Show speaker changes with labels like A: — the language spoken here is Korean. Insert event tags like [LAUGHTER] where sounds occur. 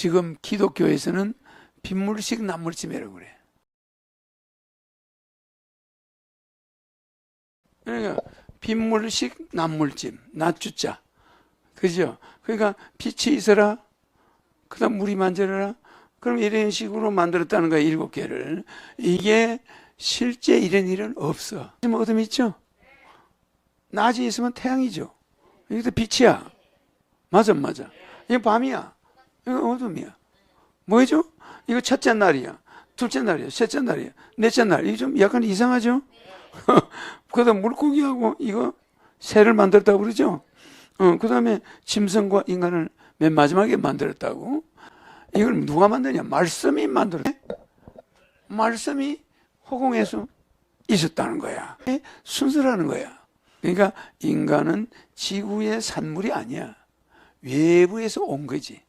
A: 지금 기독교에서는 빗물식 남물찜이라고 그래. 그러니까 빗물식 남물찜, 낮주자. 그죠? 그러니까 빛이 있어라. 그다음 물이 만져라. 그럼 이런 식으로 만들었다는 거야 일곱 개를. 이게 실제 이런 일은 없어. 지금 어둠 있죠? 낮이 있으면 태양이죠. 이것도 빛이야. 맞아, 맞아. 이거 밤이야. 이거 어둠이야. 뭐죠? 이거 첫째 날이야. 둘째 날이야. 셋째 날이야. 넷째 날. 이게 좀 약간 이상하죠? [LAUGHS] 그 다음 물고기하고 이거 새를 만들었다고 그러죠? 어, 그 다음에 짐승과 인간을 맨 마지막에 만들었다고? 이걸 누가 만드냐? 말씀이 만들었네? 말씀이 허공에서 있었다는 거야. 순서라는 거야. 그러니까 인간은 지구의 산물이 아니야. 외부에서 온 거지.